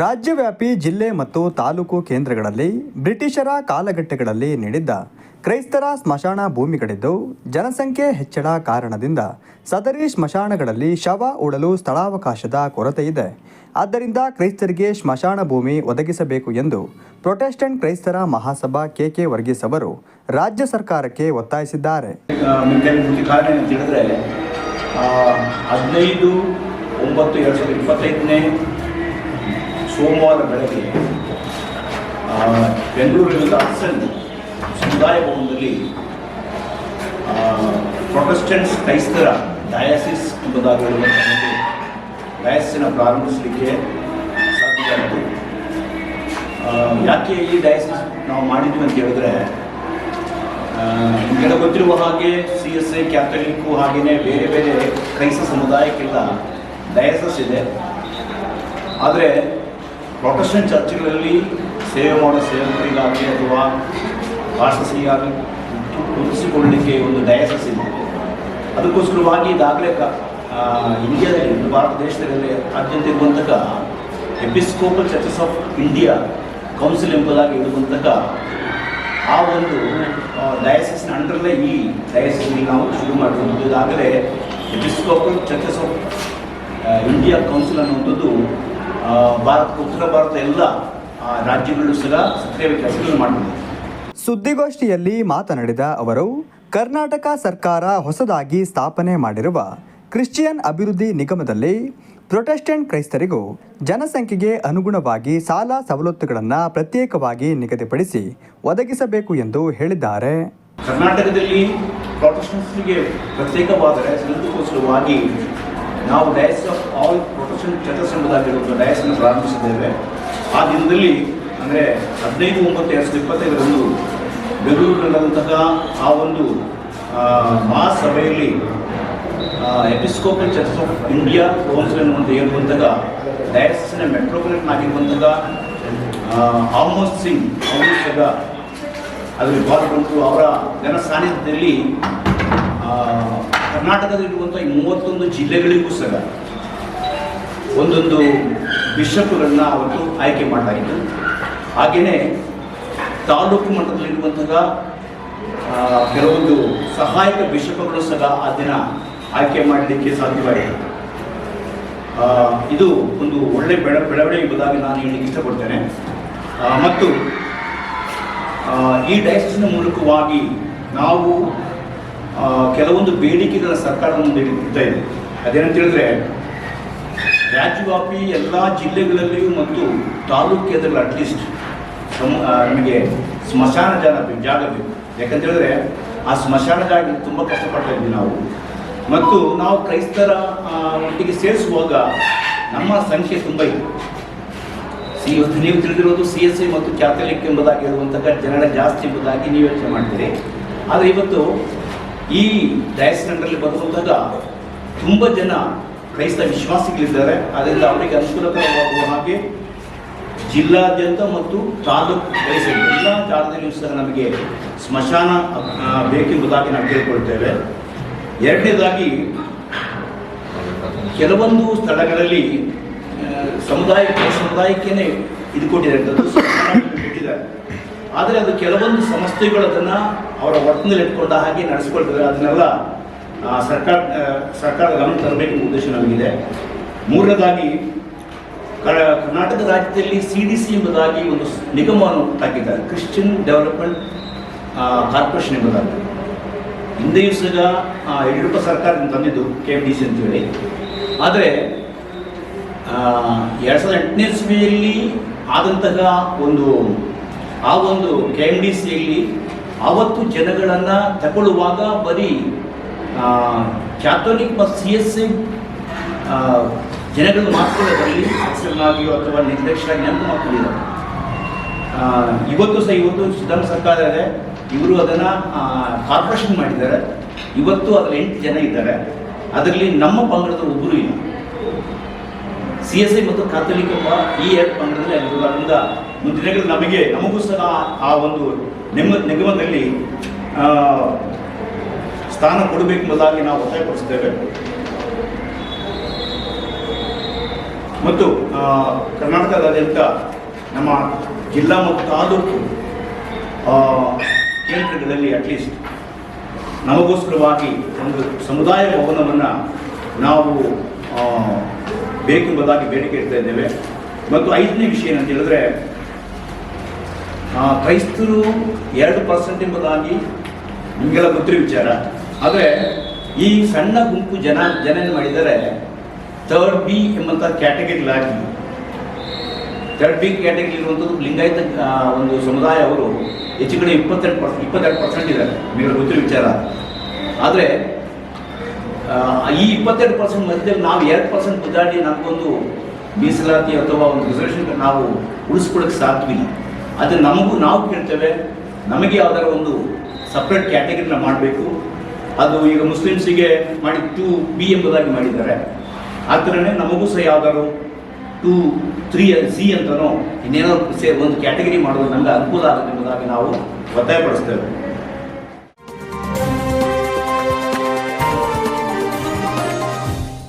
ರಾಜ್ಯವ್ಯಾಪಿ ಜಿಲ್ಲೆ ಮತ್ತು ತಾಲೂಕು ಕೇಂದ್ರಗಳಲ್ಲಿ ಬ್ರಿಟಿಷರ ಕಾಲಘಟ್ಟಗಳಲ್ಲಿ ನೀಡಿದ್ದ ಕ್ರೈಸ್ತರ ಸ್ಮಶಾನ ಭೂಮಿಗಳಿದ್ದು ಜನಸಂಖ್ಯೆ ಹೆಚ್ಚಳ ಕಾರಣದಿಂದ ಸದರಿ ಸ್ಮಶಾನಗಳಲ್ಲಿ ಶವ ಉಡಲು ಸ್ಥಳಾವಕಾಶದ ಕೊರತೆ ಇದೆ. ಆದ್ದರಿಂದ ಕ್ರೈಸ್ತರಿಗೆ ಸ್ಮಶಾನ ಭೂಮಿ ಒದಗಿಸಬೇಕು ಎಂದು ಪ್ರೊಟೆಸ್ಟೆಂಟ್ ಕ್ರೈಸ್ತರ ಮಹಾಸಭಾ ಕೆಕೆ ವರ್ಗೀಸ್ ಅವರು ರಾಜ್ಯ ಸರ್ಕಾರಕ್ಕೆ ಒತ್ತಾಯಿಸಿದ್ದಾರೆ. ಹದಿನೈದು ಒಂಬತ್ತು ಎರಡು ಸಾವಿರದ ಇಪ್ಪತ್ತೈದನೇ ಸೋಮವಾರ ಬೆಳಗ್ಗೆ ಬೆಂಗಳೂರಿನ ಹಡ್ಸನ್ ಸಮುದಾಯ ಭವನದಲ್ಲಿ ಪ್ರೊಟೆಸ್ಟೆಂಟ್ಸ್ ಕ್ರೈಸ್ತರ ಡಯಾಸಿಸ್ ಎಂಬುದಾಗಿರುವ ಡಯಾಸಿನ ಪ್ರಾರಂಭಿಸಲಿಕ್ಕೆ ಸಾಧ್ಯ ಆಯಿತು ಯಾಕೆ ಈ ಡಯಾಸಿಸ್ ನಾವು ಮಾಡಿದ್ವಿ ಅಂತ ಹೇಳಿದ್ರೆ ಆ, ನಿಮಗೆಲ್ಲ ಗೊತ್ತಿರುವ ಹಾಗೆ ಸಿ ಎಸ್ ಎ ಕ್ಯಾಥಲಿಕ್ಕು ಹಾಗೆಯೇ ಬೇರೆ ಬೇರೆ ಕ್ರೈಸ್ತ ಸಮುದಾಯಕ್ಕೆಲ್ಲ ಡಯಾಸಸ್ ಇದೆ. ಆದರೆ ಪ್ರೊಟೆಸ್ಟೆಂಟ್ ಚರ್ಚ್ಗಳಲ್ಲಿ ಸೇವೆ ಮಾಡೋ ಸೇವಕರಿಗಾಗಿ ಅಥವಾ ವಾಸಸಿಯಾಗಿ ಗುರುತಿಸಿಕೊಳ್ಳಲಿಕ್ಕೆ ಒಂದು ಡಯಾಸಿಸ್ ಇದೆ. ಅದಕ್ಕೋಸ್ಕರವಾಗಿ ಈಗಾಗಲೇ ಇಂಡಿಯಾದಲ್ಲಿ ಭಾರತ ದೇಶದಲ್ಲಿ ಆದ್ಯಂತ ಇರುವಂತಹ episcopal churches of India council ಎಂಬುದಾಗಿ ಇರುವಂತಹ ಆ ಒಂದು ಡಯಾಸಿಸ್ನ ಅಂಡರ್ಲೇ ಈ ಡಯಾಸಿಸ್ಗೆ ನಾವು ಶುರು ಮಾಡಿರುವಂಥದ್ದು. ಈಗಾಗಲೇ episcopal churches of India council ಅನ್ನುವಂಥದ್ದು ಭಾರತ ಉತ್ತರ ಭಾರತ ಎಲ್ಲ ರಾಜ್ಯಗಳು ಸಹ ಸಕ್ರಿಯ ಕೆಲಸಗಳನ್ನು ಮಾಡಿದೆ ಸುದ್ದಿಗೋಷ್ಠಿಯಲ್ಲಿ ಮಾತನಾಡಿದ ಅವರು ಕರ್ನಾಟಕ ಸರ್ಕಾರ ಹೊಸದಾಗಿ ಸ್ಥಾಪನೆ ಮಾಡಿರುವ ಕ್ರಿಶ್ಚಿಯನ್ ಅಭಿವೃದ್ಧಿ ನಿಗಮದಲ್ಲಿ ಪ್ರೊಟೆಸ್ಟೆಂಟ್ ಕ್ರೈಸ್ತರಿಗೂ ಜನಸಂಖ್ಯೆಗೆ ಅನುಗುಣವಾಗಿ ಸಾಲ ಸವಲತ್ತುಗಳನ್ನು ಪ್ರತ್ಯೇಕವಾಗಿ ನಿಗದಿಪಡಿಸಿ ಒದಗಿಸಬೇಕು ಎಂದು ಹೇಳಿದ್ದಾರೆ. ಕರ್ನಾಟಕದಲ್ಲಿ ಪ್ರೊಟೆಸ್ಟೆಂಟ್ಸ್ಗೆ ಪ್ರತ್ಯೇಕವಾದರೆ ನಾವು diocese of all protestant churches diocese ಅನ್ನು ಪ್ರಾರಂಭಿಸಿದ್ದೇವೆ ಆ ದಿನದಲ್ಲಿ ಅಂದರೆ ಹದಿನೈದು ಒಂಬತ್ತು ಎರಡು ಸಾವಿರದ ಇಪ್ಪತ್ತೈದರಂದು ಬೆಂಗಳೂರಿನಲ್ಲಿರುವಂತಹ ಆ ಒಂದು ಆ, ಮಹಾಸಭೆಯಲ್ಲಿ episcopal church of India council ಅನ್ನುವಂಥ ಇರುವಂತಹ ಡಯಸ್ನ ಮೆಟ್ರೋಪಾಲಿಟನ್ ಆಗಿರುವಂತಹ ಆಲ್ಮೋಸ್ಟ್ ಸಿಂಗ್ ಅವರು ಸಹ ಅದರಲ್ಲಿ ಪಾಲ್ಗೊಂಡು ಅವರ ಜನ ಸಾನ್ನಿಧ್ಯದಲ್ಲಿ ಕರ್ನಾಟಕದಲ್ಲಿರುವಂಥ ಈ ಮೂವತ್ತೊಂದು ಜಿಲ್ಲೆಗಳಿಗೂ ಸಹ ಒಂದೊಂದು ಬಿಷಪ್ಗಳನ್ನ ಅವತ್ತು ಆಯ್ಕೆ ಮಾಡಲಾಯಿತು ಹಾಗೆಯೇ ತಾಲೂಕು ಮಟ್ಟದಲ್ಲಿರುವಂತಹ ಕೆಲವೊಂದು ಸಹಾಯಕ ಬಿಷಪ್ಗಳು ಸಹ ಆ ದಿನ ಆಯ್ಕೆ ಮಾಡಲಿಕ್ಕೆ ಸಾಧ್ಯವಾಗಿದೆ. ಇದು ಒಂದು ಒಳ್ಳೆ ಬೆಳ, ಬೆಳವಣಿಗೆ ಎಂಬುದಾಗಿ ನಾನು ಹೇಳಲಿಕ್ಕೆ ಇಷ್ಟಪಡ್ತೇನೆ. ಮತ್ತು ಈ ಡೈಸಿಸ್ನ ಮೂಲಕವಾಗಿ ನಾವು ಕೆಲವೊಂದು ಬೇಡಿಕೆಗಳ ಸರ್ಕಾರ ಮುಂದೆ ಇಡ್ತಾ ಇದೆ. ಅದೇನಂತ ಹೇಳಿದ್ರೆ, ರಾಜ್ಯವ್ಯಾಪಿ ಎಲ್ಲ ಜಿಲ್ಲೆಗಳಲ್ಲಿಯೂ ಮತ್ತು ತಾಲೂಕು ಅಟ್ಲೀಸ್ಟ್ ನಮಗೆ ಸ್ಮಶಾನ ಜಾಗ ಜಾಗ ಬೇಕು. ಯಾಕಂತ ಹೇಳಿದ್ರೆ, ಆ ಸ್ಮಶಾನ ಜಾಗ ತುಂಬ ಕಷ್ಟಪಡ್ತಾ ಇದ್ವಿ ನಾವು. ಮತ್ತು ನಾವು ಕ್ರೈಸ್ತರ ಒಟ್ಟಿಗೆ ಸೇರಿಸುವಾಗ ನಮ್ಮ ಸಂಖ್ಯೆ ತುಂಬ ಇದೆ. ಸಿ ಇವತ್ತು ನೀವು ತಿಳಿದಿರೋದು ಸಿ ಎಸ್ ಐ ಮತ್ತು ಕ್ಯಾಥಲಿಕ್ ಎಂಬುದಾಗಿರುವಂತಹ ಜನರ ಜಾಸ್ತಿ ಎಂಬುದಾಗಿ ನೀವು ಯೋಚನೆ ಮಾಡ್ತೀರಿ. ಆದರೆ ಇವತ್ತು ಈ ಡಯಸ್ನಲ್ಲಿ ಬರುವಂತಹ ತುಂಬ ಜನ ಕ್ರೈಸ್ತ ವಿಶ್ವಾಸಿಗಳಿದ್ದಾರೆ. ಅದರಿಂದ ಅವರಿಗೆ ಅನುಕೂಲಕರವಾಗುವ ಹಾಗೆ ಜಿಲ್ಲಾದ್ಯಂತ ಮತ್ತು ತಾಲೂಕು ಕ್ರೈಸ್ತ ಎಲ್ಲ ಜಾಗದಲ್ಲಿಯೂ ಸಹ ನಮಗೆ ಸ್ಮಶಾನ ಬೇಕೆಂಬುದಾಗಿ ನಾವು ಕೇಳ್ಕೊಳ್ತೇವೆ. ಎರಡನೇದಾಗಿ, ಕೆಲವೊಂದು ಸ್ಥಳಗಳಲ್ಲಿ ಸಮುದಾಯ ಸಮುದಾಯಕ್ಕೇನೆ ಇದು ಕೊಟ್ಟಿದ್ದಾರೆ ಕೊಟ್ಟಿದ್ದಾರೆ ಆದರೆ ಅದು ಕೆಲವೊಂದು ಸಂಸ್ಥೆಗಳು ಅದನ್ನು ಅವರ ಒಟ್ಟಿನಲ್ಲಿ ಇಟ್ಕೊಂಡ ಹಾಗೆ ನಡೆಸ್ಕೊಳ್ತಾರೆ ಅದನ್ನೆಲ್ಲ ಸರ್ಕಾರ ಸರ್ಕಾರದ ಗಮನ ತರಬೇಕೆಂಬ ಉದ್ದೇಶ ನಮಗಿದೆ. ಮೂರನೇದಾಗಿ ಕರ್ನಾಟಕ ರಾಜ್ಯದಲ್ಲಿ ಸಿ ಡಿ ಸಿ ಎಂಬುದಾಗಿ ಒಂದು ನಿಗಮವನ್ನು ಹಾಕಿದ್ದಾರೆ ಕ್ರಿಶ್ಚಿಯನ್ ಡೆವಲಪ್ಮೆಂಟ್ ಕಾರ್ಪೊರೇಷನ್ ಎಂಬುದಾಗಿ. ಹಿಂದೆಯೂ ಸಹ ಯಡಿಯೂರಪ್ಪ ಸರ್ಕಾರದಿಂದ ತಂದಿದ್ದು ಕೆ ಎಂ ಡಿ ಸಿ ಅಂತೇಳಿ. ಆದರೆ ಎರಡು ಸಾವಿರದ ಎಂಟನೇ ಇಸ್ವಿಯಲ್ಲಿ ಆದಂತಹ ಒಂದು ಆ ಒಂದು ಕೆ ಎಂ ಡಿ ಸಿಯಲ್ಲಿ ಆವತ್ತು ಜನಗಳನ್ನು ತಗೊಳ್ಳುವಾಗ ಬರೀ ಕ್ಯಾಥೋಲಿಕ್ ಮತ್ತು ಸಿ ಎಸ್ ಸಿ ಜನಗಳು ಬರಲಿ ಸದಸ್ಯರನ್ನಾಗಿಯೋ ಅಥವಾ ಮಾಡ್ಕೊಂಡಿದ್ದಾರೆ ಆ, ಇವತ್ತು ಸಹ ಇವತ್ತು ಸಿದ್ದರಾಮ ಸರ್ಕಾರ ಇದೆ. ಇವರು ಅದನ್ನು ಕಾರ್ಪೊರೇಷನ್ ಮಾಡಿದ್ದಾರೆ. ಇವತ್ತು ಅದರಲ್ಲಿ ಎಂಟು ಜನ ಇದ್ದಾರೆ. ಅದರಲ್ಲಿ ನಮ್ಮ ಪಂಗಡದ ಒಬ್ಬರು ಇಲ್ಲ. ಸಿ ಎಸ್ ಐ ಮತ್ತು ಕಾಥಲಿಕ್ ಈ ಎರಡು ಪಂಗಡದಲ್ಲಿ ಆಗಿರೋದ್ರಿಂದ ದಿನಗಳಲ್ಲಿ ನಮಗೆ, ನಮಗೂ ಸಹ ಆ ಒಂದು ನಿಮ್ಮ ನಿಗಮದಲ್ಲಿ ಸ್ಥಾನ ಕೊಡಬೇಕೆಂಬುದಾಗಿ ನಾವು ಒತ್ತಾಯಪಡಿಸುತ್ತೇವೆ. ಮತ್ತು ಕರ್ನಾಟಕದಾದ್ಯಂತ ನಮ್ಮ ಜಿಲ್ಲಾ ಮತ್ತು ತಾಲೂಕು ಕೇಂದ್ರಗಳಲ್ಲಿ ಅಟ್ಲೀಸ್ಟ್ ನಮಗೋಸ್ಕರವಾಗಿ ಒಂದು ಸಮುದಾಯ ಭವನವನ್ನು ನಾವು ಬೇಕೆಂಬುದಾಗಿ ಬೇಡಿಕೆ ಇಡ್ತಾ ಇದ್ದೇವೆ. ಮತ್ತು ಐದನೇ ವಿಷಯ ಏನಂತ ಹೇಳಿದ್ರೆ ಕ್ರೈಸ್ತರು ಎರಡು ಪರ್ಸೆಂಟ್ ಎಂಬುದಾಗಿ ನಿಮಗೆಲ್ಲ ಗೊತ್ತಿರೋ ವಿಚಾರ. ಆದರೆ ಈ ಸಣ್ಣ ಗುಂಪು ಜನ ಜನ ಏನು ಮಾಡಿದ್ದಾರೆ ಥರ್ಡ್ ಬಿ ಎಂಬಂಥ ಕ್ಯಾಟಗರಿಲಾಗಿ ಥರ್ಡ್ ಬಿ ಕ್ಯಾಟಗರಿ ಇರುವಂಥದ್ದು ಲಿಂಗಾಯತ ಒಂದು ಸಮುದಾಯ ಅವರು ಹೆಚ್ಚು ಕಡೆ ಇಪ್ಪತ್ತೆರಡು ಪರ್ಸೆಂಟ್ ಇಪ್ಪತ್ತೆರಡು ಪರ್ಸೆಂಟ್ ಇದ್ದಾರೆ. ನಿಮಗೆ ಗೊತ್ತಿರೋ ವಿಚಾರ. ಆದರೆ ಈ ಇಪ್ಪತ್ತೆರಡು ಪರ್ಸೆಂಟ್ ಮಧ್ಯದಲ್ಲಿ ನಾವು ಎರಡು ಪರ್ಸೆಂಟ್ ಗುದ್ದಾಡಿ ನಮಗೊಂದು ಮೀಸಲಾತಿ ಅಥವಾ ಒಂದು ರಿಸರ್ವೇಷನ್ ನಾವು ಉಳಿಸ್ಕೊಳಕ್ಕೆ ಸಾಧ್ಯವಿಲ್ಲ. ಆದರೆ ನಮಗೂ ನಾವು ಕೇಳ್ತೇವೆ. ನಮಗೆ ಯಾವ್ದಾರ ಒಂದು ಸಪ್ರೇಟ್ ಕ್ಯಾಟಗರಿನ ಮಾಡಬೇಕು. ಅದು ಈಗ ಮುಸ್ಲಿಮ್ಸಿಗೆ ಮಾಡಿ ಟು ಬಿ ಎಂಬುದಾಗಿ ಮಾಡಿದ್ದಾರೆ. ಆ ಥರನೇ ನಮಗೂ ಸಹ ಯಾವ್ದಾದ್ರು ಟು ತ್ರೀ ಸಿ ಅಂತನೋ ಇನ್ನೇನೋ ಸೇ ಒಂದು ಕ್ಯಾಟಗರಿ ಮಾಡೋದು ನಮಗೆ ಅನುಕೂಲ ಆಗುತ್ತೆ ಎಂಬುದಾಗಿ ನಾವು ಒತ್ತಾಯಪಡಿಸ್ತೇವೆ.